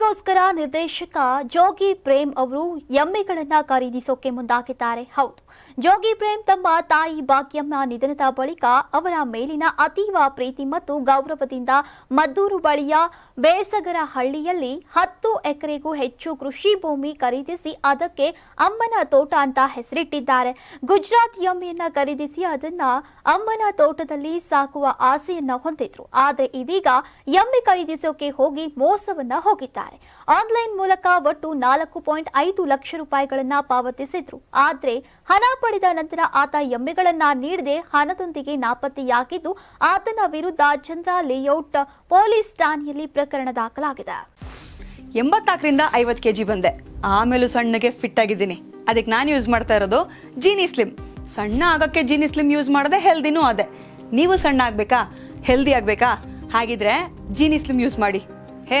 ದುಡ್ಡಿಗೋಸ್ಕರ ನಿರ್ದೇಶಕ ಜೋಗಿ ಪ್ರೇಮ್ ಅವರು ಎಮ್ಮೆಗಳನ್ನ ಖರೀದಿಸೋಕೆ ಮುಂದಾಗಿದ್ದಾರೆ. ಹೌದು, ಜೋಗಿ ಪ್ರೇಮ್ ತಮ್ಮ ತಾಯಿ ಭಾಗ್ಯಮ್ಮ ನಿಧನದ ಬಳಿಕ ಅವರ ಮೇಲಿನ ಅತೀವ ಪ್ರೀತಿ ಮತ್ತು ಗೌರವದಿಂದ ಮದ್ದೂರು ಬಳಿಯ ಬೇಸಗರ ಹಳ್ಳಿಯಲ್ಲಿ ಹತ್ತು ಎಕರೆಗೂ ಹೆಚ್ಚು ಕೃಷಿ ಭೂಮಿ ಖರೀದಿಸಿ ಅದಕ್ಕೆ ಅಮ್ಮನ ತೋಟ ಅಂತ ಹೆಸರಿಟ್ಟಿದ್ದಾರೆ. ಗುಜರಾತ್ ಎಮ್ಮೆಯನ್ನ ಖರೀದಿಸಿ ಅದನ್ನ ಅಮ್ಮನ ತೋಟದಲ್ಲಿ ಸಾಕುವ ಆಸೆಯನ್ನ ಹೊಂದಿದ್ರು. ಆದ್ರೆ ಇದೀಗ ಎಮ್ಮೆ ಖರೀದಿಸೋಕೆ ಹೋಗಿ ಮೋಸವನ್ನ ಹೋಗಿದ್ದಾರೆ. ಆನ್ಲೈನ್ ಮೂಲಕ ಒಟ್ಟು ನಾಲ್ಕು ಪಾಯಿಂಟ್ ಐದು ಲಕ್ಷ ರೂಪಾಯಿಗಳನ್ನ ಪಾವತಿಸಿದ್ರು. ಆದ್ರೆ ಹಣ ಪಡೆದ ನಂತರ ಆತ ಎಮ್ಮೆಗಳನ್ನ ನೀಡದೆ ಹಣದೊಂದಿಗೆ ನಾಪತ್ತೆಯಾಗಿದ್ದು, ಆತನ ವಿರುದ್ಧ ಚಂದ್ರ ಲೇಔಟ್ ಪೊಲೀಸ್ ಠಾಣೆಯಲ್ಲಿ ಪ್ರಕರಣ ದಾಖಲಾಗಿದೆ. ಎಂಬತ್ನಾಲ್ಕರಿಂದ ಐವತ್ತು ಕೆಜಿ ಬಂದೆ. ಆಮೇಲೂ ಸಣ್ಣಗೆ ಫಿಟ್ ಆಗಿದ್ದೀನಿ. ಅದಕ್ಕೆ ನಾನು ಯೂಸ್ ಮಾಡ್ತಾ ಇರೋದು ಜೀನಿ ಸ್ಲಿಮ್ ಸಣ್ಣ ಆಗೋಕ್ಕೆ ಜೀನಿ ಸ್ಲಿಮ್ ಯೂಸ್ ಮಾಡದೆ ಹೆಲ್ದಿನೂ ಅದೇ. ನೀವು ಸಣ್ಣ ಆಗಬೇಕಾ? ಹೆಲ್ದಿ ಆಗಬೇಕಾ? ಹಾಗಿದ್ರೆ ಜೀನಿ ಸ್ಲಿಮ್ ಯೂಸ್ ಮಾಡಿ. ಹೇ